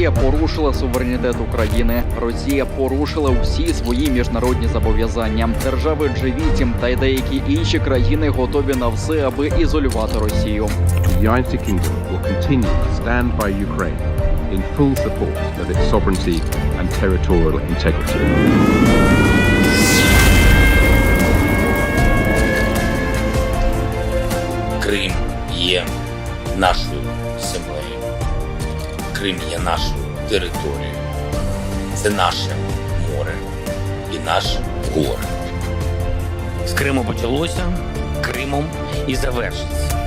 Росія порушила суверенітет України. Росія порушила усі свої міжнародні зобов'язання. Держави G8 та й деякі інші країни готові на все, аби ізолювати Росію. United Kingdom will continue to stand by Ukraine in full support of its sovereignty and territorial integrity. Крим є нашою землею. Крим є нашою територією. Це наше море і наш горе. З Криму почалося, Кримом і завершиться.